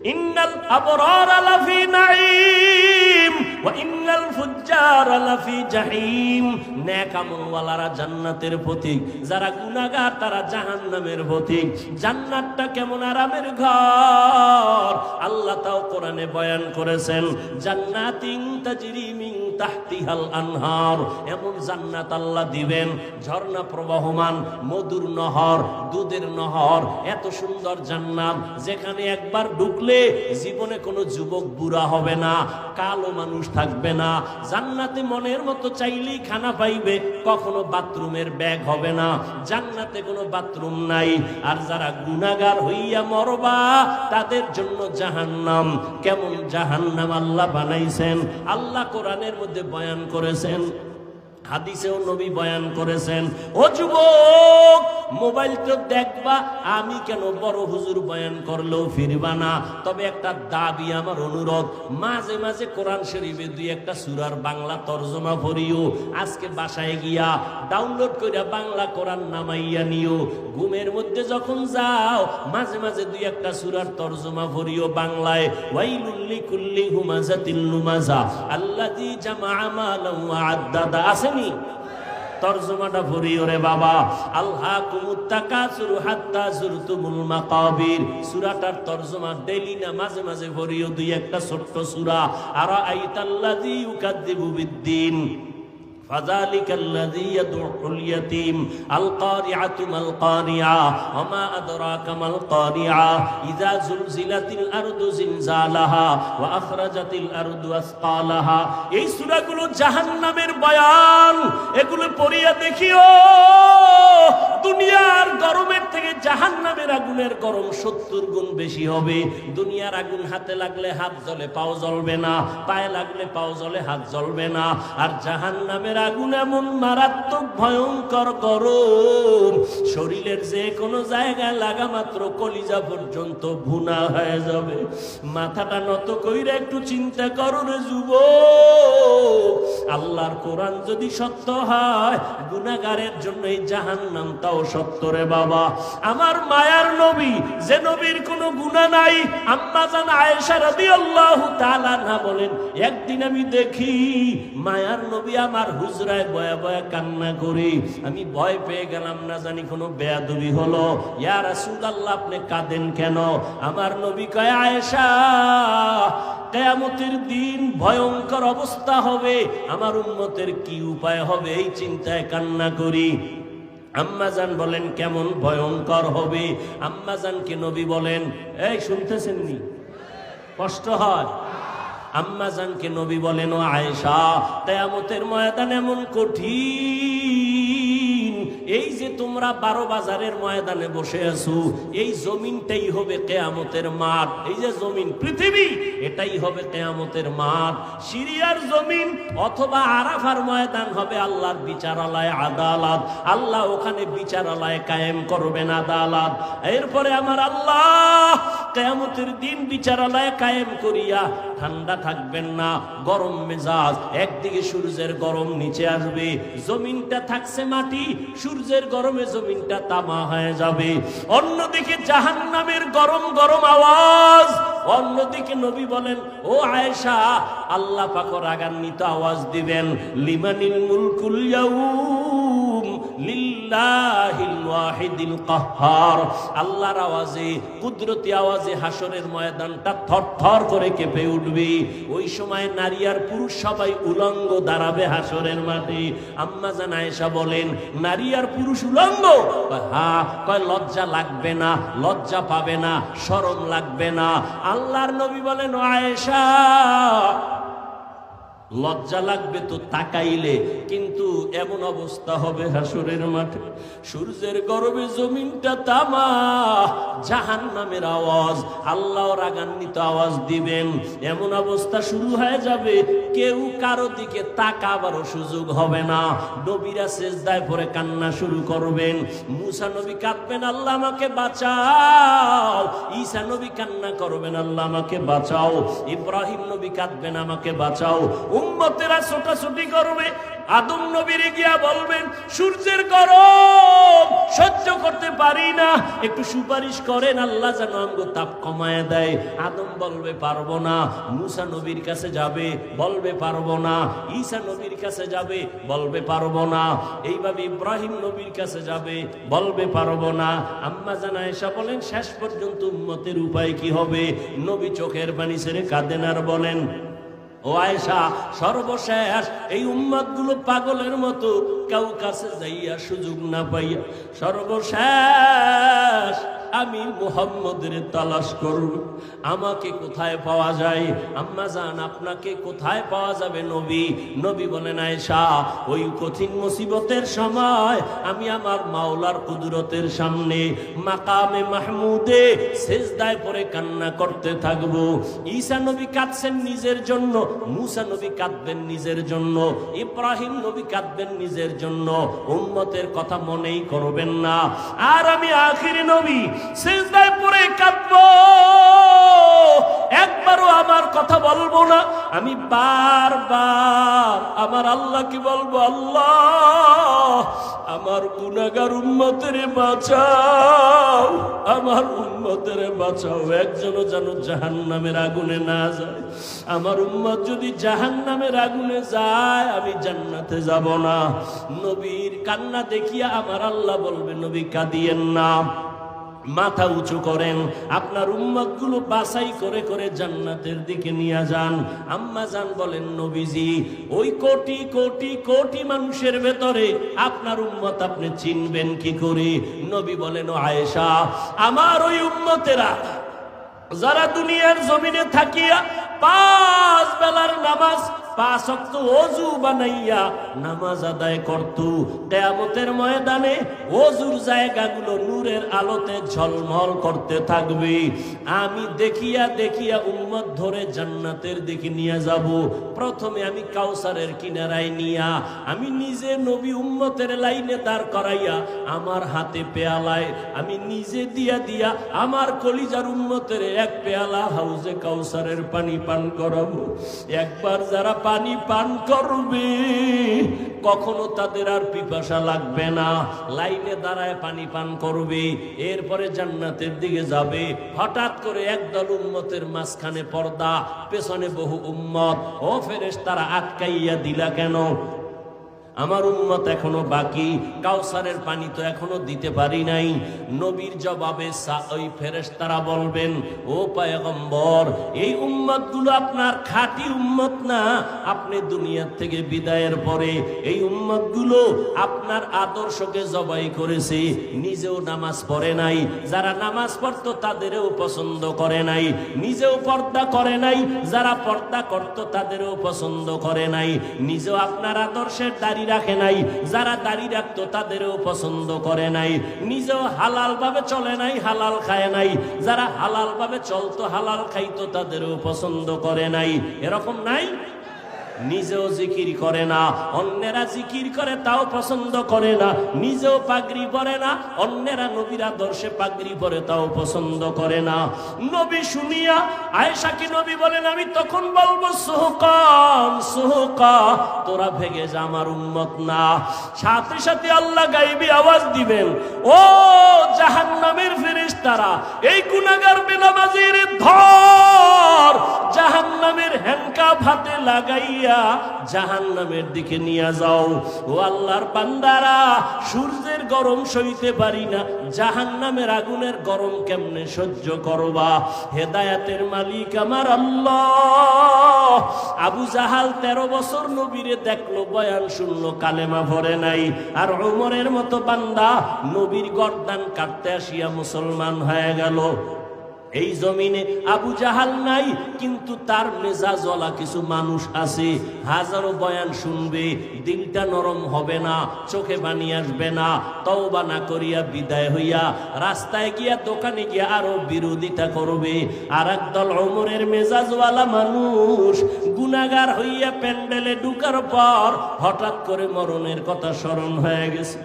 ইন্নাল আবরার লাফি নাঈম ওয়া ইন্নাল ফুজ্জার লাফি জাহিম নেক আমলওয়ালারা জান্নাতের প্রতীক। যারা গুনাহগার, তারা জাহান্নামের প্রতীক। জান্নাতটা কেমন আরামের ঘর। আল্লাহ তাও কোরআনে বয়ান করেছেন, জান্নাতিন তাজরি মিন তাহতিহাল আনহার। এমন জান্নাত আল্লাহ দিবেন, ঝর্ণা প্রবাহমান, মধুর নহর, দুধের নহর, এত সুন্দর জান্নাত। যেখানে একবার ঢুকলে জীবনে কোনো যুবক বুড়া হবে না, কালো মানুষ থাকবে না। জান্নাতে মনের মতো চাইলেই খানা পাইবে কখনো বাথরুমের ব্যাগ হবে না, জান্নাতে কোনো বাথরুম নাই। আর যারা গুনাগার হইয়া মরবা, তাদের জন্য জাহান্নাম। কেমন জাহান্নাম আল্লাহ বানাইছেন? আল্লাহ কোরআনের মধ্যে বয়ান করেছেন, হাদিসেও নবী বয়ান করেছেন, ও যুবক মোবাইল তো দেখবা, আমি কেন বড় হুজুর বয়ান করলেও ফিরবা না? তবে একটা দাবি আমার অনুরোধ, মাঝে মাঝে কোরআন শরীফে দুই একটা সুরার বাংলা তর্জমা পড়িও। আজকে বাসায় গিয়া ডাউনলোড কইরা বাংলা কোরআন নামাইয়া নিও। ঘুমের মধ্যে যখন যাও, মাঝে মাঝে দুই একটা সুরার তর্জমা পড়িও বাংলায়। ওয়াইলুল্লি কুল্লি হুমাজাতিল লুমাজা আল্লাযী জামা ওয়া আদ্দাদা। আসেনি তর্জমাটা ভরি, ওরে বাবা। আল্লাহ কুমুত্তাকাসুর হাত্তা জুরতুমুল মাকাবির। সূরাটার তর্জমা ডেলি না মাঝে মাঝে ভরিও, দুই একটা ছোট্ট সূরা। আর আইতাল্লাযী ইউকাদ্দিবু বিদ্দিন। فذلك الذي يدعو اليتيم القارعة ما القارعة وما أدراك ما القارعة إذا زلزلت الأرض زلزالها وأخرجت الأرض أثقالها এই সূরাগুলো জাহান্নামের বয়ান এগুলো পড়িয়া দেখিও দুনিয়ার গরমের থেকে জাহান্নামের আগুনের গরম সত্তর গুণ বেশি হবে। দুনিয়ার আগুন হাতে লাগলে হাত জ্বলে, পাও জ্বলবে না। পায়ে লাগলে পাও জ্বলে, হাত জ্বলবে না। আর জাহান্নামের আগুন এমন মারাত্মক ভয়ঙ্কর গরম। শরীরের যে কোনো জায়গায় লাগা মাত্র কলিজা পর্যন্ত ভুনা হয়ে যাবে। মাথাটা নত কইরা একটু চিন্তা করো রে যুব আল্লাহর কোরআন যদি সত্য হয় গুনাগারের জন্য এই জাহান নামটাও সত্য রে বাবা। আমার মায়ার নবী, যে নবীর কোনো গুণা নাই, আম্মা জান আয়েশা রাদিয়াল্লাহু তাআলা না বলেন, একদিন আমি দেখি মায়ার নবী আমার হুজরায় বয়া বয়া কান্না করি। আমি ভয় পেয়ে গেলাম না জানি কোনো বেয়াদবি হলো। ইয়ার ইয়া রাসূলুল্লাহ, আপনি কাঁদেন কেন? আমার নবী কয়, আয়েশা, কেয়ামতের দিন ভয়ঙ্কর অবস্থা হবে। আমার উন্মতের কি উপায় হবে? এই চিন্তায় কান্না করি। আম্মাজান বলেন, কেমন ভয়ঙ্কর হবে। আম্মাজানকে নবী বলেন, এই, শুনতেছেন নি? কষ্ট হয়। আম্মাজানকে নবী বলেন, ও আয়েশা তেয়ামতের ময়দান এমন কঠিন এই যে তোমরা বারো বাজারের ময়দানে বসে আছো, এই জমিনটাই হবে কেয়ামতের মাঠ। এই যে জমিন, পৃথিবী, এটাই হবে কেয়ামতের মাঠ। সিরিয়ার জমিন অথবা আরাফার ময়দান হবে আল্লাহর বিচারালয় আদালত। আল্লাহ ওখানে বিচারালয় কায়েম করবেন আদালত। এরপরে আমার আল্লাহ, কেয়ামতের দিন বিচারালয় কায়েম করিয়া ঠান্ডা থাকবেন না, গরম মেজাজ, একদিকে সূর্যের গরম নিচে আসবে, জমিনটা থাকছে মাটি, সূর্যের গরমে জমিনটা তামা হয়ে যাবে। অন্যদিকে জাহান্নামের গরম গরম আওয়াজ, অন্যদিকে নবী বলেন, ও আয়েশা, আল্লাহ পাকর রাগান্বিত আওয়াজ দিবেন, লিমানিল মুলকুল ইয়াউম। আল্লাহর আওয়াজে, কুদরতি আওয়াজে হাসরের ময়দানটা থরথর করে কেঁপে উঠবে। ওই সময় নারী আর পুরুষ সবাই উলঙ্গ দাঁড়াবে হাসরের মাঠে। আম্মা জান আয়েশা বলেন, নারী আর পুরুষ উলঙ্গ? হ্যাঁ। কয়, লজ্জা লাগবে না, লজ্জা পাবে না, শরম লাগবে না। আল্লাহর নবী বলেন আয়েশা লজ্জা লাগবে তো তাকাইলে, কিন্তু এমন অবস্থা হবে হাসুরের মাঠে। সূর্যের গরমে জমিনটা তামা জাহান নামের আওয়াজ আল্লাহ রাগান্বিত আওয়াজ দিবেন। এমন অবস্থা শুরু হয়ে যাবে, কেউ কারও দিকে তাকাবারও সুযোগ হবে না। নবীরা শেষদায় পরে কান্না শুরু করবেন। মুসা নবী কাঁদবেন, আল্লাহ আমাকে বাঁচাও। ঈসা নবী কান্না করবেন, আল্লাহ আমাকে বাঁচাও। ইব্রাহিম নবী কাঁদবেন, আমাকে বাঁচাও। উম্মতেরা ছোটাছুটি করবে। আদম নবীরে গিয়া বলবেন, সূর্যের গরম, সহ্য করতে পারি না। একটু সুপারিশ করেন, আল্লাহ যেন আমগো তাপ কমায় দেয়। আদম বলবে, পারব না। মুসা নবীর কাছে যাবে, বলবে, পারব না। ঈসা নবীর কাছে যাবে, বলবে, পারব না। এইভাবে ইব্রাহিম নবীর কাছে যাবে, বলবে, পারব না। আম্মা জানা এসা বলেন, শেষ পর্যন্ত উম্মতের উপায় কি হবে? নবী চোখের পানি ছেড়ে কাঁদেন আর বলেন ও আয়সা সর্বশেষ এই উম্মতগুলো পাগলের মতো কেউ কাছে যাইয়া সুযোগ না পাইয়া সর্বশেষ আমি মুহাম্মদের তালাশ করব। আমাকে কোথায় পাওয়া যায়? আম্মা জান, আপনাকে কোথায় পাওয়া যাবে নবী? নবী বলেন, আয়েশা, ওই কঠিন মুসিবতের সময় আমি আমার মাওলার কুদরতের সামনে মাকামে মাহমুদে সেজদায় পরে কান্না করতে থাকব। ঈসা নবী কাঁদছেন নিজের জন্য, মুসা নবী কাঁদবেন নিজের জন্য, ইব্রাহিম নবী কাঁদবেন নিজের জন্য। উম্মতের কথা মনেই করবেন না। আর আমি আখিরি নবী সেজদায় কাঁদবো। একবারও আমার কথা বলব না। আমি বারবার আমার আল্লাহকে বলব, আল্লাহ, আমার গুনাগার উম্মতের বাঁচাও, আমার উন্মতের বাঁচাও। একজনও যেন জাহান নামের আগুনে না যায়। আমার উম্মত যদি জাহান নামের আগুনে যায়, আমি জান্নাতে যাব না। নবীর কান্না দেখিয়া আমার আল্লাহ বলবে, নবী, কাঁদিয়েন না। মাথা উঁচু করেন, আপনার উম্মতগুলো বাছাই করে করে জান্নাতের দিকে নিয়ে যান। আম্মা যান বলেন, নবীজি, ওই কোটি কোটি কোটি মানুষের ভেতরে আপনার উম্মত আপনি চিনবেন কি করে? নবী বলেন আয়েশা, আমার ওই উম্মতেরা যারা দুনিয়ার জমিনে থাকিয়া পাঁচ বেলার নামাজ, পাঁচ অক্ত অজু বানাইয়া নামাজ আদায় করত। কেয়ামতের ময়দানে অজুর জায়গাগুলো নূরের আলোতে ঝলমল করতে থাকবে। আমি দেখিয়া দেখিয়া উম্মত ধরে জান্নাতের দিকে নিয়ে যাব। প্রথমে আমি কাউসারের কিনারায় নিয়া, আমি নিজে নবী উম্মতের লাইনে দাঁড় করাইয়া, আমার হাতে পেয়ালায় আমি নিজে দিয়া দিয়া, আমার কলিজার উম্মতের এক পেয়ালা হাউজে কাউসারের পানি পান করাবো। একবার যারা পানি পান করবে, কখনো তাদের আর পিপাসা লাগবে না। লাইনে দাঁড়ায় পানি পান করবে, এরপরে জান্নাতের দিকে যাবে। হঠাৎ করে একদল উম্মতের মাঝখানে পর্দা পেছনে বহু উম্মত। ও ফেরেস তারা আটকাইয়া দিলা কেন? আমার উম্মত এখনও বাকি, কাউসারের পানি তো এখনও দিতে পারি নাই। নবীর জবাবে ওই ফেরেশতারা বলবেন, ও পায়গম্বর, এই উম্মতগুলো আপনার খাঁটি উম্মত না? আপনি দুনিয়ার থেকে বিদায়ের পরে এই উম্মতগুলো আপনার আদর্শকে জবাই করেছে, নিজেও নামাজ পড়ে নাই। যারা নামাজ পড়তো তাদেরও পছন্দ করে নাই, নিজেও পর্দা করে নাই। যারা পর্দা করত তাদেরও পছন্দ করে নাই। নিজেও আপনার আদর্শের দাড়ি রাখে নাই, যারা দাড়ি রাখতো তাদেরও পছন্দ করে নাই। নিজেও হালাল ভাবে চলে নাই, হালাল খায় নাই। যারা হালাল ভাবে চলতো, হালাল খাইতো, তাদেরও পছন্দ করে নাই। এরকম নাই? নিজেও জিকির করে না, অন্যেরা জিকির করে তাও পছন্দ করে না, নিজেও পাগড়ি পরে না, অন্যেরা নবীর আদর্শে পাগড়ি পরে তাও পছন্দ করে না। নবী শুনিয়া আয়েশাকে নবী বলেন, আমি তখন বলব, সোহকান, সোহকা, তোরা ভেগে যা আমার উম্মত না। সাথে সাথে আল্লাহ গাইবি আওয়াজ দিবেন, ও জাহান্নামের ফেরেশতারা, এই গুনাহগার বেনামাজির ধর হাতে লাগাইয়া জাহান্নামের দিকে নিয়ে যাও। ও আল্লাহর বান্দারা, সূর্যের গরম সইতে পারি না, জাহান্নামের আগুনের গরম কেমনে সহ্য করবা? হেদায়াতের মালিক আমার আল্লাহ। আবু জাহাল তেরো বছর নবীরে দেখল, বয়ান শুনলো, কালেমা ভরে নাই। আর ওমরের মতো বান্দা নবীর গর্দান কাটতে আসিয়া মুসলমান হয়ে গেল। এই জমিনে আবু জাহাল নাই, কিন্তু তার মেজাজওয়ালা কিছু মানুষ আছে। হাজারো বয়ান শুনবে দিলটা নরম হবে না, চোখে বানি আসবে না, তওবা না করিয়া বিদায় হইয়া রাস্তায় গিয়া, দোকানে গিয়া আরও বিরোধিতা করবে। আর একদল অমরের মেজাজওয়ালা মানুষ গুনাগার হইয়া প্যান্ডেলে ঢুকার পর হঠাৎ করে মরণের কথা স্মরণ হয়ে গেছে।